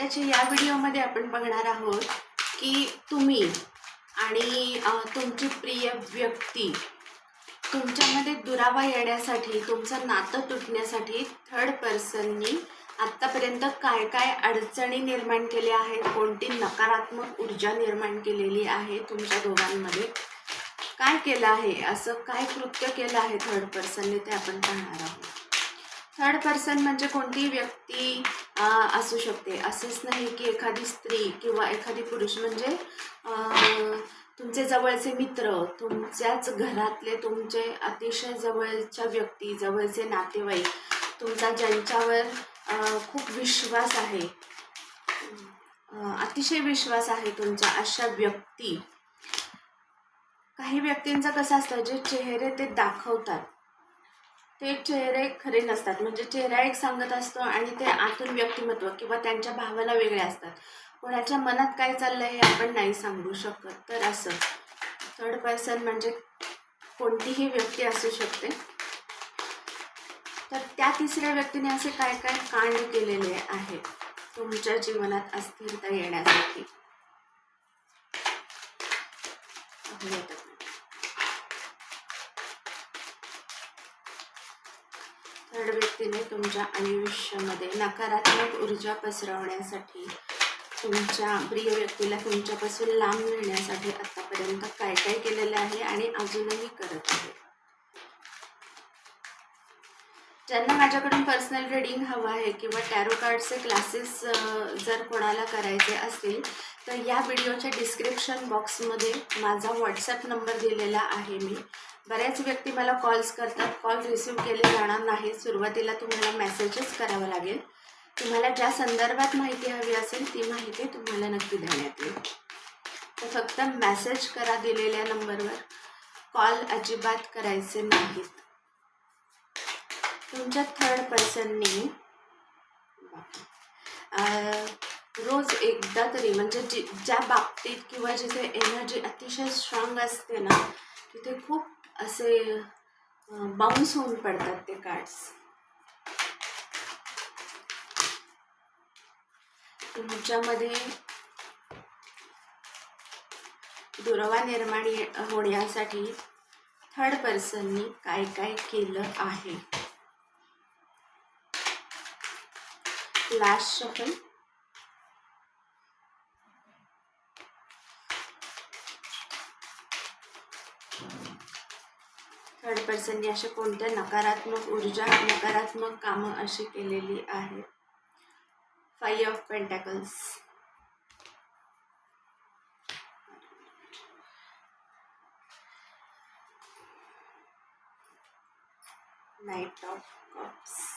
आत्ताच्या या व्हिडिओमध्ये आपण बघणार आहोत की तुम्ही आणि तुमची प्रिय व्यक्ती तुमच्यामध्ये दुरावा येण्यासाठी तुमचं नातं तुटण्यासाठी थर्ड पर्सननी आत्तापर्यंत काय काय अडचणी निर्माण केल्या आहेत कोणती नकारात्मक ऊर्जा निर्माण केलेली आहे तुमच्या दोघांमध्ये? काय केलं आहे? असं काय कृत्य केलं आहे थर्ड पर्सनने ते आपण पाहणार आहोत. थर्ड पर्सन म्हणजे कोणतीही व्यक्ती असू शकते. असंच नाही की एखादी स्त्री किंवा एखादी पुरुष. म्हणजे तुमचे जवळचे मित्र तुमच्याच घरातले तुमचे अतिशय जवळच्या व्यक्ती जवळचे नातेवाईक तुमचा ज्यांच्यावर खूप विश्वास आहे. अतिशय विश्वास आहे तुमचा अशा व्यक्ती. काही व्यक्तींचं कसं असतं जे चेहरे ते दाखवतात. ते चेहरे खरे नसतात. म्हणजे चेहरा एक सांगत असतो आणि ते आतून व्यक्तिमत्व किंवा त्यांच्या भावना वेगळ्या असतात. कोणाच्या मनात काय चाललंय हे आपण नाही सांगू शकत. तर असं. थर्ड पर्सन म्हणजे कोणतीही व्यक्ती असू शकते. तर त्या तिसऱ्या व्यक्तीने असे काय काय कांड केलेले आहेत तुमच्या जीवनात अस्थिरता येण्यासाठी? थर्ड व्यक्तीने तुमच्या आयुष्यामध्ये नकारात्मक ऊर्जा पसरवण्यासाठी तुमच्या प्रिय व्यक्तीला तुमच्यापासून लांब मिळण्यासाठी आतापर्यंत काय काय केलेलं आहे आणि अजूनही करत आहे? ज्यांना माझ्याकडून पर्सनल रीडिंग हवं आहे किंवा टॅरो कार्डचे क्लासेस जर कोणाला करायचे असतील तर या व्हिडिओच्या डिस्क्रिप्शन बॉक्समध्ये माझा व्हॉट्सॲप नंबर दिलेला आहे मी. बऱ्याच व्यक्ती मला कॉल्स करतात. कॉल रिसीव केले जाणार नाही सुरुवातीला तुम्हाला मेसेजेस करावं लागेल. तुम्हाला ज्या संदर्भात माहिती हवी असेल ती माहिती तुम्हाला नक्की देण्यात येईल. तर फक्त मेसेज करा दिलेल्या नंबरवर. कॉल अजिबात करायचे नाहीत. तुमच्या थर्ड पर्सननी रोज एकदा तरी म्हणजे जी ज्या बाबतीत किंवा जिथे एनर्जी अतिशय स्ट्रॉंग असते ना तिथे खूप असे बाउन्स होऊन पडतात ते कार्ड्स तुमच्यामध्ये दुरावा निर्माण होण्यासाठी थर्ड पर्सननी काय काय केलं आहे? लास्ट शफल थर्ड पर्सननी अशा कोणत्या नकारात्मक ऊर्जा नकारात्मक कामं अशी केलेली आहेत? Five of pentacles knight of cups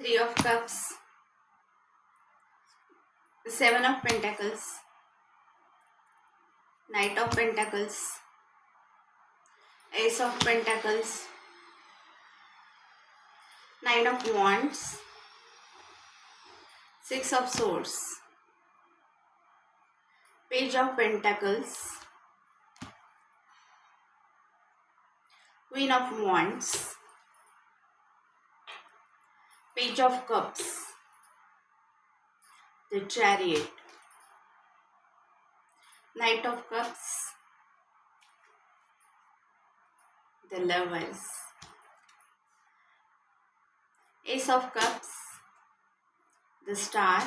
three of cups seven of pentacles knight of pentacles ace of pentacles nine of wands six of swords page of pentacles queen of wands Page of Cups, the Chariot, Knight of Cups, the Lovers, Ace of Cups, the Star,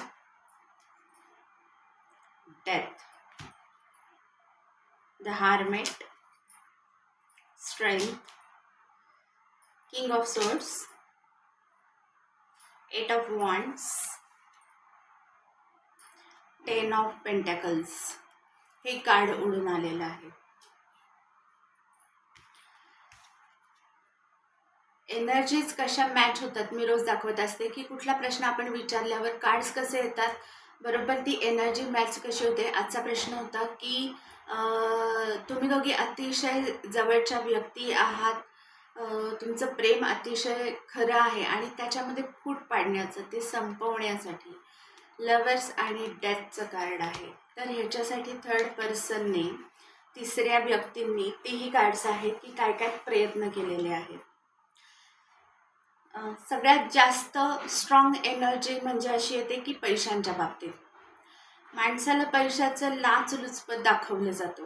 Death, the Hermit, Strength, King of Swords, eight of wands ten of pentacles. हे card उडून आलेलं आहे. Energies कशा match होतात मी रोज दाखवत असते की कुठला प्रश्न आपण विचारल्यावर कार्ड्स कसे येतात? बरोबर ती एनर्जी मॅच कशी होते? आजचा प्रश्न होता की तुम्ही दोघी अतिशय जवळच्या व्यक्ती आहात. तुमचं प्रेम अतिशय खरं आहे आणि त्याच्यामध्ये फूट पाडण्याचं ते संपवण्यासाठी लवर्स आणि डेथचं कार्ड आहे. तर ह्याच्यासाठी थर्ड पर्सनने तिसऱ्या व्यक्तींनी तेही कार्ड्स आहेत की काय काय प्रयत्न केलेले आहेत. सगळ्यात जास्त स्ट्रॉंग एनर्जी म्हणजे अशी येते की पैशांच्या बाबतीत. माणसाला पैशाचं लाचलुचपत दाखवलं जातं.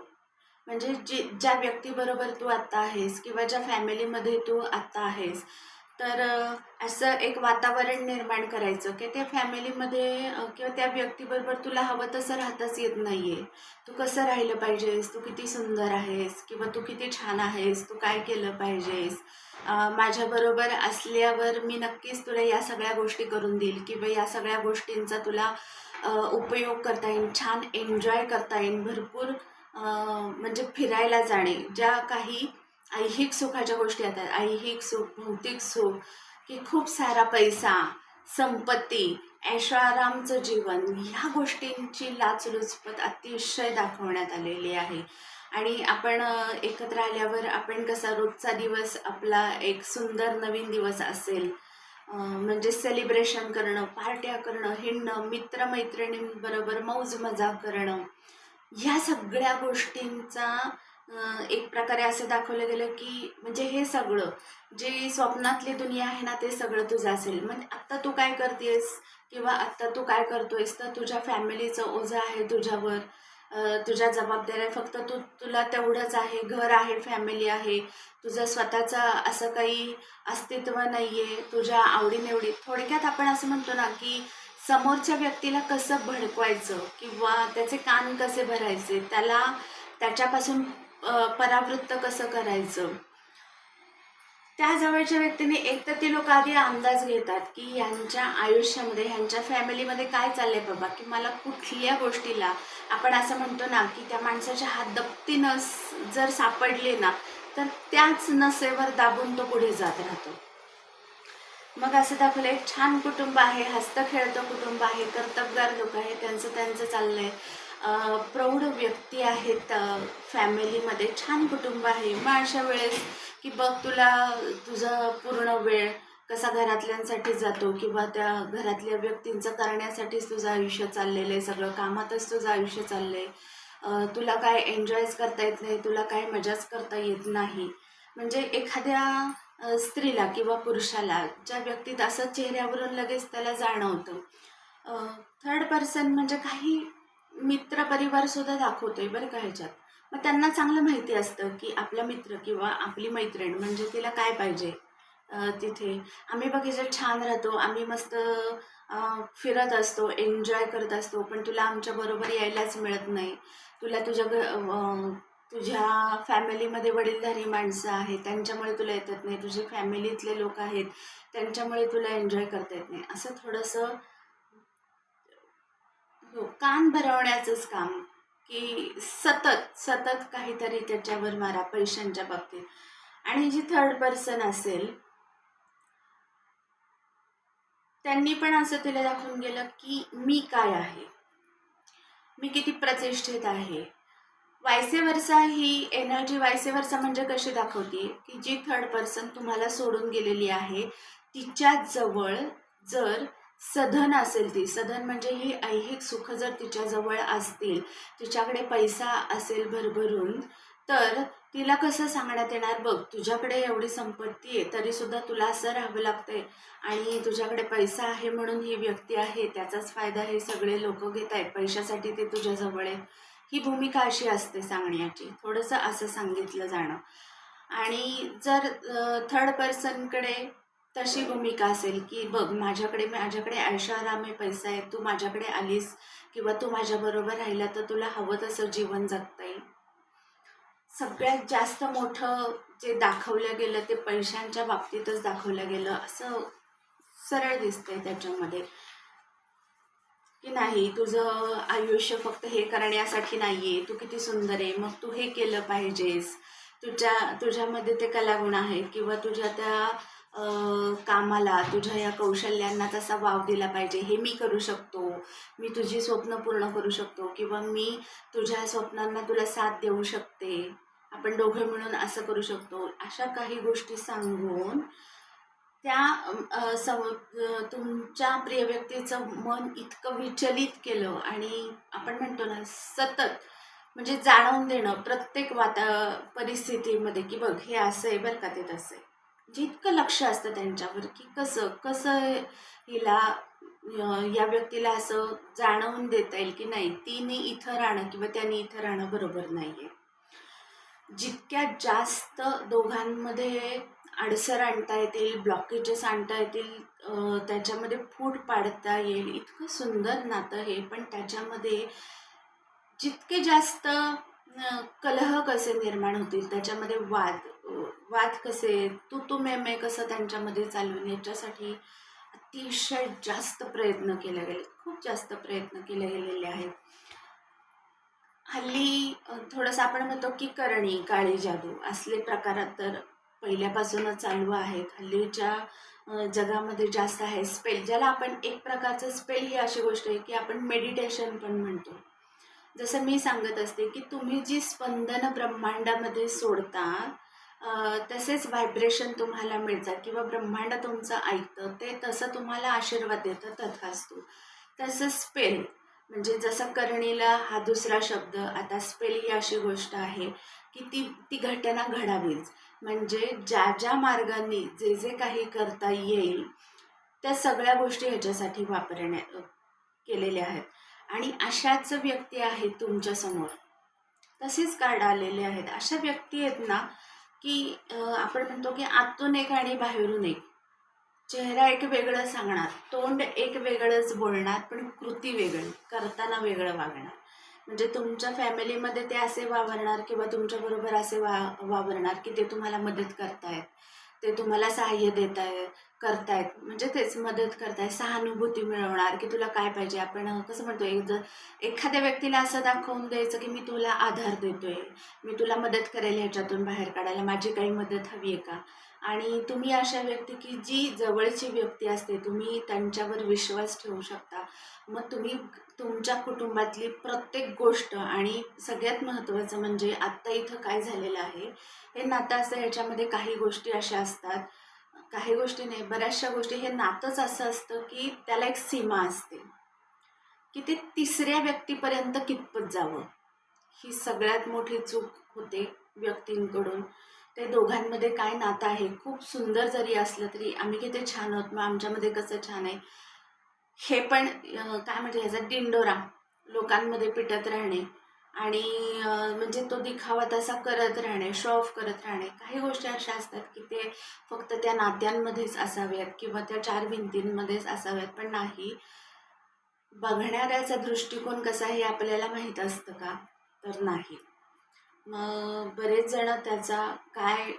म्हणजे जे ज्या व्यक्तीबरोबर तू आत्ता आहेस किंवा ज्या फॅमिलीमध्ये तू आत्ता आहेस तर असं एक वातावरण निर्माण करायचं की त्या फॅमिलीमध्ये किंवा त्या व्यक्तीबरोबर तुला हवं तसं राहताच येत नाही आहे तू कसं राहिलं पाहिजेस? तू किती सुंदर आहेस? किंवा तू किती छान आहेस? तू काय केलं पाहिजेस? माझ्याबरोबर असल्यावर मी नक्कीच तुला या सगळ्या गोष्टी करून देईल किंवा या सगळ्या गोष्टींचा तुला उपयोग करता येईल छान एन्जॉय करता येईल भरपूर म्हणजे फिरायला जाणे ज्या काही ऐहिक सुखाच्या गोष्टी येतात ऐहिक सुख भौतिक सुख की खूप सारा पैसा संपत्ती ऐशारामचं जीवन ह्या गोष्टींची लाचलुचपत अतिशय दाखवण्यात आलेली आहे. आणि आपण एकत्र आल्यावर आपण कसा रोजचा दिवस आपला एक सुंदर नवीन दिवस असेल म्हणजे सेलिब्रेशन करणं पार्ट्या करणं हिंडणं मित्रमैत्रिणींबरोबर मौज मजा करणं ह्या सगळ्या गोष्टींचा एक प्रकारे असं दाखवलं गेलं की म्हणजे हे सगळं जे स्वप्नातली दुनिया आहे ना ते सगळं तुझं असेल. म्हणजे आत्ता तू काय करतेस किंवा आत्ता तू काय करतोयस तर तुझ्या फॅमिलीचं ओझं आहे तुझ्यावर. तुझ्या जबाबदाऱ्या फक्त तू तुला तेवढंच आहे. घर आहे फॅमिली आहे. तुझं स्वतःचं असं काही अस्तित्व नाही आहे तुझ्या आवडीनिवडी. थोडक्यात आपण असं म्हणतो ना की समोरच्या व्यक्तीला कसं भडकवायचं किंवा त्याचे कान कसे भरायचे त्याला त्याच्यापासून परावृत्त कसं करायचं? त्या जवळच्या व्यक्तीने एक तर ते लोक आधी अंदाज घेतात की यांच्या आयुष्यामध्ये ह्यांच्या फॅमिलीमध्ये काय चाललंय बाबा? की मला कुठल्या गोष्टीला आपण असं म्हणतो ना की त्या माणसाच्या हात दप्ती नस जर सापडले ना तर त्याच नसेवर दाबून तो पुढे जात राहतो. मग असं दाखवलं एक छान कुटुंब आहे हसतं खेळतं कुटुंब आहे कर्तबगार लोक आहे त्यांचं त्यांचं चाललंय. आहे प्रौढ व्यक्ती आहेत फॅमिलीमध्ये. छान कुटुंब आहे. मग अशा वेळेस की बघ तुला तुझा पूर्ण वेळ कसा घरातल्यांसाठी जातो किंवा त्या घरातल्या व्यक्तींचं करण्यासाठीच तुझं आयुष्य चाललेलं आहे सगळं कामातच तुझं आयुष्य चाललंय. आहे तुला काय एन्जॉयच करता येत नाही तुला काय मजाच करता येत नाही. म्हणजे एखाद्या स्त्रीला किंवा पुरुषाला ज्या व्यक्तीत असं चेहऱ्यावरून लगेच त्याला जाणवतं. थर्ड पर्सन म्हणजे काही मित्र परिवार सुद्धा आहे बरं का ह्याच्यात. मग त्यांना चांगलं माहिती असतं की आपला मित्र किंवा आपली मैत्रीण म्हणजे तिला काय पाहिजे तिथे. आम्ही बघितलं छान राहतो आम्ही मस्त फिरत असतो एन्जॉय करत असतो पण तुला आमच्याबरोबर यायलाच मिळत नाही. तुला तुझ्या तुझ्या फॅमिलीमध्ये वडीलधारी माणसं आहेत त्यांच्यामुळे तुला येतात नाही. तुझे फॅमिलीतले लोक आहेत त्यांच्यामुळे तुला एन्जॉय करता येत नाही. असं थोडंसं हो कान भरवण्याचंच काम की सतत सतत काहीतरी त्याच्यावर मारा पैशांच्या बाबतीत. आणि जी थर्ड पर्सन असेल त्यांनी पण असं तिला दाखवून गेलं की मी काय आहे? मी किती प्रतिष्ठित आहे? वायसेवरसा ही एनर्जी वायसेवरसा म्हणजे कशी दाखवते? की जी थर्ड पर्सन तुम्हाला सोडून गेलेली आहे तिच्या जवळ जर सधन असेल ती सधन म्हणजे ही ऐहिक सुख जर तिच्याजवळ असतील तिच्याकडे पैसा असेल भरभरून तर तिला कसं सांगण्यात येणार? बघ तुझ्याकडे एवढी संपत्ती आहे तरीसुद्धा तुला असं राहावं लागतंय. आणि तुझ्याकडे पैसा आहे म्हणून ही व्यक्ती आहे त्याचाच फायदा हे सगळे लोक घेत आहेत पैशासाठी ते तुझ्याजवळ आहे. ही भूमिका अशी असते सांगण्याची. थोडंसं असं सांगितलं जाणं. आणि जर थर्ड पर्सनकडे तशी भूमिका असेल की बघ माझ्याकडे माझ्याकडे ऐशाराम पैसा आहे तू माझ्याकडे आलीस किंवा तू माझ्याबरोबर राहिला तर तुला हवं तसं जीवन जगता येईल. सगळ्यात जास्त मोठं जे दाखवलं गेलं ते पैशांच्या बाबतीतच दाखवलं गेलं असं सरळ दिसतंय त्याच्यामध्ये. की नाही तुझं आयुष्य फक्त हे करण्यासाठी नाही आहे तू किती सुंदर आहे मग तू हे केलं पाहिजेस. तुझ्या तुझ्यामध्ये ते कलागुण आहेत किंवा तुझ्या त्या कामाला तुझ्या या कौशल्यांना तसा वाव दिला पाहिजे. हे मी करू शकतो. मी तुझी स्वप्न पूर्ण करू शकतो किंवा मी तुझ्या स्वप्नांना तुला साथ देऊ शकते. आपण दोघं मिळून असं करू शकतो. अशा काही गोष्टी सांगून त्या सम तुमच्या प्रिय व्यक्तीचं मन इतकं विचलित केलं आणि आपण म्हणतो ना सतत म्हणजे जाणवून देणं प्रत्येक वाता परिस्थितीमध्ये की बघ हे असं आहे बरं का ते तसं आहे. म्हणजे इतकं लक्ष असतं त्यांच्यावर की कसं कसं हिला या व्यक्तीला असं जाणवून देता येईल की नाही तिने इथं राहणं किंवा त्याने इथं राहणं बरोबर नाही आहे जितक्या जास्त दोघांमध्ये अडसर आणता येतील ब्लॉकेजेस आणता येतील त्याच्यामध्ये फूट पाडता येईल. इतकं सुंदर नातं हे पण त्याच्यामध्ये जितके जास्त कलह कसे निर्माण होतील त्याच्यामध्ये वाद वाद कसे तू तू मे मे कसं त्यांच्यामध्ये चालवून याच्यासाठी अतिशय जास्त प्रयत्न केले गेले खूप जास्त प्रयत्न केले गेलेले आहेत. हल्ली थोडंसं आपण म्हणतो की करणी काळी जादू असले प्रकारात तर पहिल्यापासूनच चालू आहेत हल्लीच्या जगामध्ये जास्त आहे स्पेल ज्याला आपण एक प्रकारचं स्पेल ही अशी गोष्ट आहे की आपण मेडिटेशन पण म्हणतो. जसं मी सांगत असते की तुम्ही जी स्पंदन ब्रह्मांडामध्ये सोडता तसेच व्हायब्रेशन तुम्हाला मिळतात किंवा ब्रह्मांड तुमचं ऐकतं ते तसं तुम्हाला आशीर्वाद देतं तथास्तू. तसं स्पेल म्हणजे जसं करणीला हा दुसरा शब्द आता स्पेल ही अशी गोष्ट आहे की ती ती घटना घडावीच. म्हणजे ज्या ज्या मार्गांनी जे जे काही करता येईल त्या सगळ्या गोष्टी ह्याच्यासाठी वापरण्या केलेल्या आहेत. आणि अशाच व्यक्ती आहेत तुमच्यासमोर तसेच कार्ड आलेले आहेत. अशा व्यक्ती आहेत ना की आपण म्हणतो की आतून एक आणि बाहेरून एक. चेहरा एक वेगळं सांगणार तोंड एक वेगळंच बोलणार पण कृती वेगळी करताना वेगळं वागणार. म्हणजे तुमच्या फॅमिलीमध्ये ते असे वावरणार किंवा तुमच्याबरोबर असे वा वावरणार की ते तुम्हाला मदत करतायत ते तुम्हाला सहाय्य देत आहेत करतायत म्हणजे तेच मदत करतायत सहानुभूती मिळवणार की तुला काय पाहिजे? आपण कसं म्हणतो एक जर एखाद्या व्यक्तीला असं दाखवून द्यायचं की मी तुला आधार देतोय मी तुला मदत करेल ह्याच्यातून बाहेर काढायला माझी काही मदत हवी आहे का? आणि तुम्ही अशा व्यक्ती की जी जवळची व्यक्ती असते तुम्ही त्यांच्यावर विश्वास ठेवू शकता. मग तुम्ही तुमच्या कुटुंबातली प्रत्येक गोष्ट आणि सगळ्यात महत्त्वाचं म्हणजे आत्ता इथं काय झालेलं आहे हे नातं असं ह्याच्यामध्ये काही गोष्टी अशा असतात काही गोष्टी नाही. बऱ्याचशा गोष्टी हे नातंच असं असतं की त्याला एक सीमा असते. की ते तिसऱ्या व्यक्तीपर्यंत कितपत जावं. ही सगळ्यात मोठी चूक होते व्यक्तींकडून. ते दोघांमध्ये काय नातं आहे खूप सुंदर जरी असलं तरी आम्ही किती छान आहोत मग आमच्यामध्ये कसं छान आहे. हे पण काय म्हणजे ह्याचा डिंडोरा लोकांमध्ये पिटत राहणे. आणि म्हणजे तो दिखावा तसा करत राहणे शो ऑफ करत राहणे काही गोष्टी अशा असतात की ते फक्त त्या नात्यांमध्येच असाव्यात किंवा त्या चार भिंतींमध्येच असाव्यात पण नाही. बघणाऱ्याचा दृष्टिकोन कसा हे आपल्याला माहीत असतं का? तर नाही. मग बरेच जण त्याचा काय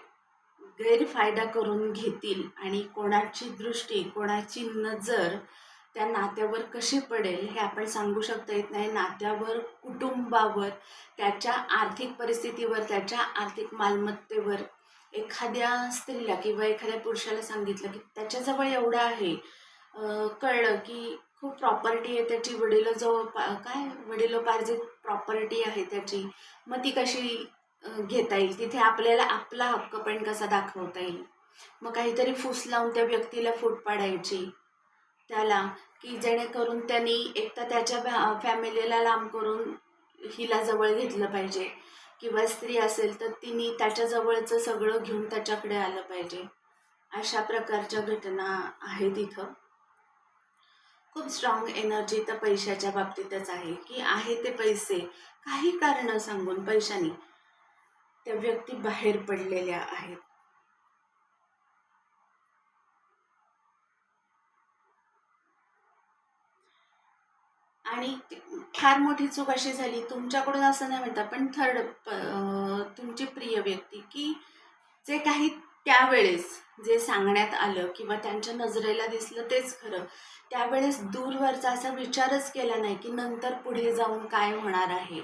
गैरफायदा करून घेतील आणि कोणाची दृष्टी कोणाची नजर त्या नात्यावर कशी पडेल हे आपण सांगू शकता येत नाही. नात्यावर कुटुंबावर त्याच्या आर्थिक परिस्थितीवर त्याच्या आर्थिक मालमत्तेवर एखाद्या स्त्रीला किंवा एखाद्या पुरुषाला सांगितलं की त्याच्याजवळ एवढं आहे. कळलं की खूप प्रॉपर्टी आहे त्याची. वडिलोजवळ पा काय? वडिलोपार्जित प्रॉपर्टी आहे त्याची. मग ती कशी घेता येईल? तिथे आपल्याला आपला हक्क पण कसा दाखवता येईल? मग काहीतरी फूस लावून त्या व्यक्तीला फूट पाडायची. त्याला की जेणेकरून त्यांनी एक तर त्याच्या फॅमिलीला लांब करून हिला जवळ घेतलं पाहिजे. किंवा स्त्री असेल तर तिने त्याच्याजवळचं सगळं घेऊन त्याच्याकडे आलं पाहिजे. अशा प्रकारच्या घटना आहेत इथं. खूप स्ट्रॉंग एनर्जी तर पैशाच्या बाबतीतच आहे. की आहे ते पैसे. काही कारणं सांगून पैशाने त्या व्यक्ती बाहेर पडलेल्या आहेत. आणि फार मोठी चूक अशी झाली तुमच्याकडून असं नाही म्हणता पण थर्ड तुमची प्रिय व्यक्ती की जे काही त्यावेळेस जे सांगण्यात आलं किंवा त्यांच्या नजरेला दिसलं तेच खरं. त्यावेळेस दूरवरचा असा विचारच केला नाही की नंतर पुढे जाऊन काय होणार आहे.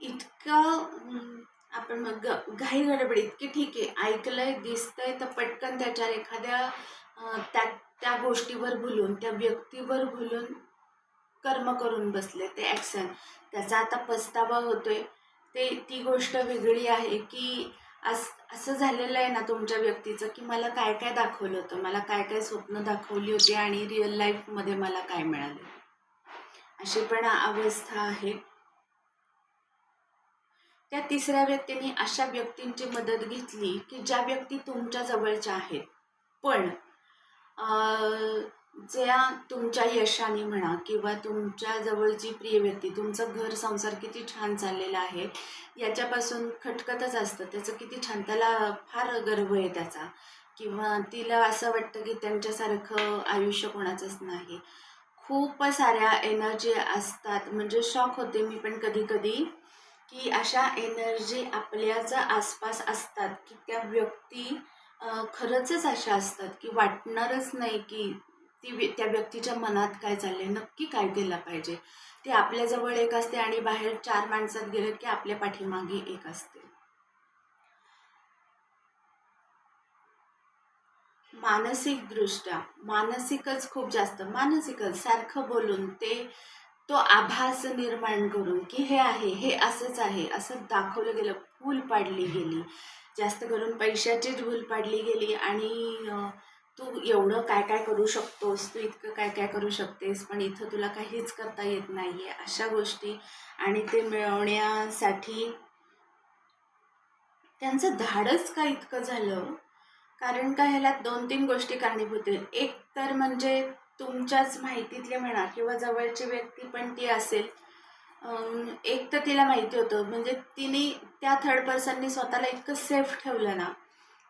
इतकं आपण मग ग घाई गडबडीत की ठीक आहे ऐकलंय दिसतंय तर पटकन त्याच्यावर एखाद्या त्या त्या गोष्टीवर भुलून त्या व्यक्तीवर भुलून कर्म करून बसले ते ॲक्शन त्याचा आता पस्तावा होतोय. ते ती गोष्ट वेगळी आहे की अस असं झालेलं आहे ना तुमच्या व्यक्तीचं की मला काय काय दाखवलं होतं? मला काय काय स्वप्न दाखवली होती आणि रिअल लाईफमध्ये मला काय मिळालं? अशी पण अवस्था आहे. त्या तिसऱ्या व्यक्तीने अशा व्यक्तींची मदत घेतली की ज्या व्यक्ती तुमच्या जवळच्या आहेत. पण ज्या तुमच्या यशाने म्हणा किंवा तुमच्या जवळची प्रिय व्यक्ती तुमचं घर संसार किती छान चाललेला आहे याच्यापासून खटकतच असतं. त्याचं किती छान त्याला फार गर्व आहे त्याचा. किंवा तिला असं वाटतं की त्यांच्यासारखं आयुष्य कोणाचंच नाही. खूप साऱ्या एनर्जी असतात. म्हणजे शॉक होते मी पण कधी कधी की अशा एनर्जी आपल्याच आसपास असतात की त्या व्यक्ती खरंचच अशा असतात की वाटणारच नाही की ती व्य- त्या व्यक्तीच्या मनात काय चाललंय नक्की काय केलं पाहिजे? ते आपल्याजवळ एक असते आणि बाहेर चार माणसात गेलं की आपल्या पाठीमागे एक असते. मानसिकदृष्ट्या मानसिकच खूप जास्त मानसिकच सारखं बोलून ते तो आभास निर्माण करून की हे आहे हे असंच आहे असं दाखवलं गेलं भूल पाडली गेली. जास्त करून पैशाचीच भूल पाडली गेली आणि तू एवढं काय काय करू शकतोस तू इतकं काय काय करू शकतेस पण इथं तुला काहीच करता येत नाही आहे अशा गोष्टी. आणि ते मिळवण्यासाठी त्यांचं धाडच का इतकं झालं? कारण का ह्याला दोन तीन गोष्टी कारणीभूत आहेत. एक तर म्हणजे तुमच्याच माहितीतले म्हणा किंवा जवळची व्यक्ती पण ती असेल. एक तर तिला माहिती होतं. म्हणजे तिने त्या थर्ड पर्सननी स्वतःला इतकं सेफ ठेवलं ना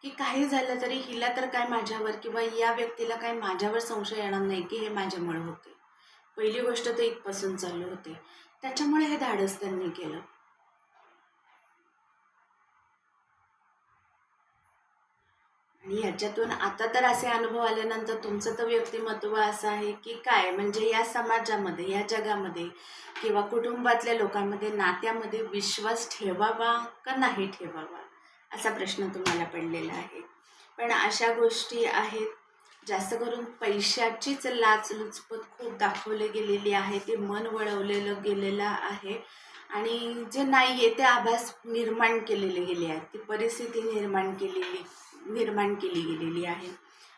की काही झालं तरी हिला तर काय माझ्यावर किंवा या व्यक्तीला काय माझ्यावर संशय येणार नाही की हे माझ्यामुळे होते. पहिली गोष्ट तर इथपासून चालू होते. त्याच्यामुळे हे धाडस त्यांनी केलं. आणि ह्याच्यातून आता तर असे अनुभव आल्यानंतर तुमचं तर व्यक्तिमत्व असं आहे की काय? म्हणजे या समाजामध्ये या जगामध्ये किंवा कुटुंबातल्या लोकांमध्ये नात्यामध्ये विश्वास ठेवावा का नाही ठेवावा? असा प्रश्न तुम्हाला पडलेला आहे. पण अशा गोष्टी आहेत जास्त करून पैशाचीच लाचलुचपत खूप दाखवली गेलेली आहे ते मन वळवलेलं गेलेलं आहे. आणि जे नाही आहे ते आभास निर्माण केलेले गेले आहेत. ती परिस्थिती निर्माण केलेली निर्माण केली गेलेली आहे.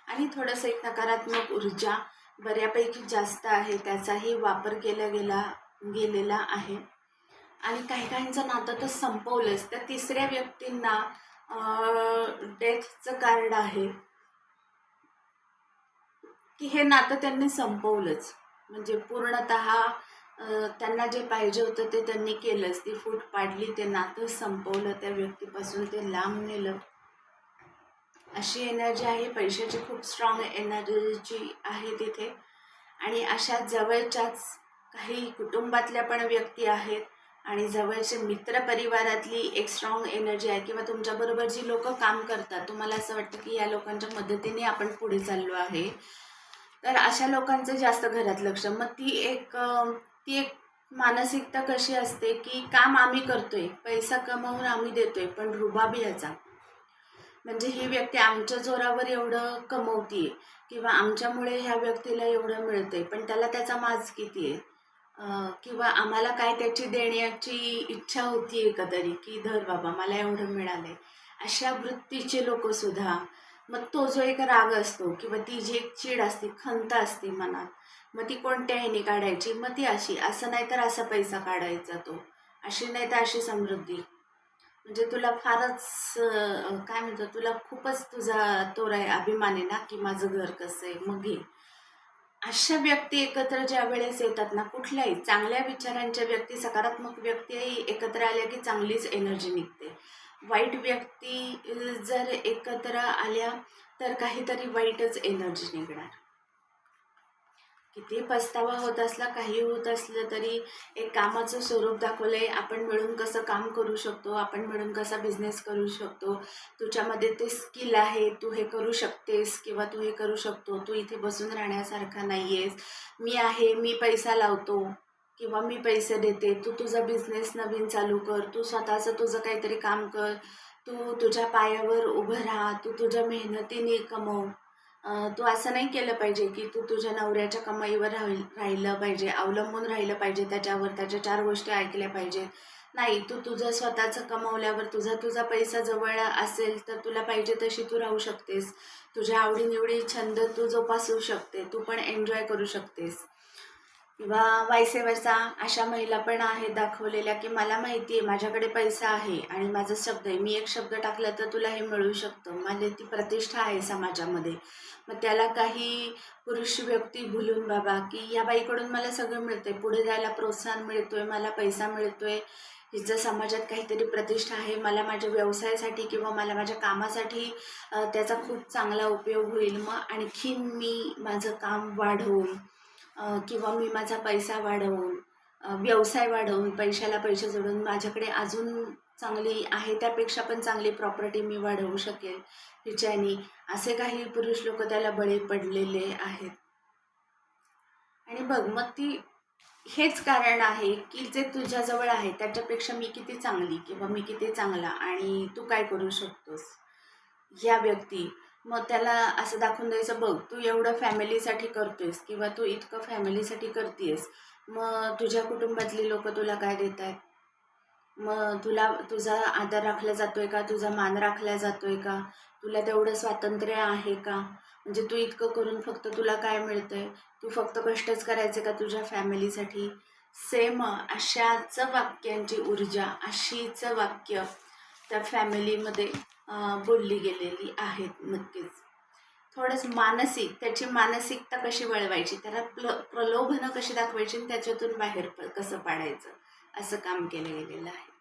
आणि थोडंसं एक नकारात्मक ऊर्जा बऱ्यापैकी जास्त आहे त्याचाही वापर केला गेला गेलेला आहे. आणि काही काहींचं नातं तर संपवलंच. तर तिसऱ्या व्यक्तींना डेथचं कार्ड आहे. की हे नातं त्यांनी संपवलंच. म्हणजे पूर्णतः त्यांना जे पाहिजे होतं ते त्यांनी केलंच. ती फूट पाडली ते नातं संपवलं त्या व्यक्तीपासून ते लांब नेलं. अशी एनर्जी आहे. पैशाची खूप स्ट्रॉंग एनर्जी आहे तिथे. आणि अशा जवळच्याच काही कुटुंबातल्या पण व्यक्ती आहेत. आणि जवळचे मित्र परिवारातली एक स्ट्रॉंग एनर्जी आहे किंवा तुमच्याबरोबर जी लोक काम करतात तुम्हाला असं वाटतं की या लोकांच्या मदतीने आपण पुढे चाललो आहे? तर अशा लोकांचं जास्त घरात लक्ष. मग ती एक ती एक मानसिकता कशी असते की काम आम्ही करतोय पैसा कमावून आम्ही देतोय पण रुबाब याचा. म्हणजे ही व्यक्ती आमच्या जोरावर एवढं कमवतीये किंवा आमच्यामुळे ह्या व्यक्तीला एवढं मिळतंय पण त्याला त्याचा माज किती आहे किंवा आम्हाला काय त्याची देण्याची इच्छा होती का तरी की धर बाबा मला एवढं मिळालंय. अशा वृत्तीचे लोक सुद्धा मग तो जो एक राग असतो किंवा ती जी एक चीड असते खंत असते मनात मग ती कोणत्या ह्याने काढायची? मग ती अशी असं नाही तर असा पैसा काढायचा तो. अशी नाही तर अशी समृद्धी. म्हणजे तुला फारच काय म्हणतो तुला खूपच तुझा तो आहे अभिमान आहे ना की माझं घर कसं आहे मग घे. अशा व्यक्ती एकत्र ज्या वेळेस येतात ना कुठल्याही चांगल्या विचारांच्या व्यक्ती सकारात्मक व्यक्ती एकत्र आल्या की चांगलीच एनर्जी निघते. वाईट व्यक्ती जर एकत्र आल्या तर काहीतरी वाईटच एनर्जी निघणार. किती पस्तावा होत असला काही होत असलं तरी एक कामाचं स्वरूप दाखवलं आहे आपण मिळून कसं काम करू शकतो? आपण मिळून कसा बिझनेस करू शकतो? तुझ्यामध्ये ते स्किल आहे तू हे करू शकतेस किंवा तू हे करू शकतो? तू इथे बसून राहण्यासारखा नाही आहेस मी आहे मी पैसा लावतो किंवा मी पैसे देते. तू तुझा बिझनेस नवीन चालू कर. तू स्वतःचं तुझं काहीतरी काम कर. तू तुझ्या पायावर उभं राहा. तू तुझ्या मेहनतीने कमव. तू असं नाही केलं पाहिजे की तू तुझ्या नवऱ्याच्या कमाईवर राहील राहिलं पाहिजे अवलंबून राहिलं पाहिजे त्याच्यावर त्याच्या चार गोष्टी ऐकल्या पाहिजेत. नाही तू तुझं स्वतःचं कमावल्यावर तुझा तुझा पैसा जवळ असेल तर तुला पाहिजे तशी तू राहू शकतेस. तुझ्या आवडीनिवडी छंद तू जोपासू शकते तू पण एन्जॉय करू शकतेस. किंवा वायसेवरचा अशा महिला पण आहेत दाखवलेल्या की मला माहिती आहे माझ्याकडे पैसा आहे आणि माझा शब्द आहे. मी एक शब्द टाकला तर तुला हे मिळू शकतं. मला ती प्रतिष्ठा आहे समाजामध्ये. मग त्याला काही पुरुष व्यक्ती भुलून बाबा की या बाईकडून मला सगळं मिळतंय. पुढे जायला प्रोत्साहन मिळतोय मला पैसा मिळतोय. हिचं समाजात काहीतरी प्रतिष्ठा आहे. मला माझ्या व्यवसायासाठी किंवा मला माझ्या कामासाठी त्याचा खूप चांगला उपयोग होईल. मग आणखीन मी माझं काम वाढवून किंवा मी माझा पैसा वाढवून व्यवसाय वाढवून पैशाला पैसे जोडून माझ्याकडे अजून चांगली आहे त्यापेक्षा पण चांगली प्रॉपर्टी मी वाढवू शकेल तिच्याने असे काही पुरुष लोक त्याला बळी पडलेले आहेत. आणि बघ मग ती हेच कारण आहे की जे तुझ्याजवळ आहे त्याच्यापेक्षा मी किती चांगली किंवा मी किती चांगला आणि तू काय करू शकतोस? या व्यक्ती मग त्याला असं दाखवून द्यायचं बघ तू एवढं फॅमिलीसाठी करतोयस किंवा तू इतकं फॅमिलीसाठी करतेस मग तुझ्या कुटुंबातली लोक तुला काय देत आहेत मग तुला तुझा आदर राखला जातोय का? तुझा मान राखला जातोय का? तुला तेवढं स्वातंत्र्य आहे का? म्हणजे तू इतकं करून फक्त तुला काय मिळतंय? तू फक्त कष्टच करायचे का तुझ्या फॅमिलीसाठी? सेम अशाच वाक्यांची ऊर्जा अशीच वाक्य त्या फॅमिलीमध्ये बोलली गेलेली आहेत नक्कीच. थोडंच मानसिक त्याची मानसिकता कशी वळवायची त्याला प्ल प्रलोभनं कशी दाखवायची आणि त्याच्यातून बाहेर प कसं पाडायचं असं काम केलं गेलेलं आहे.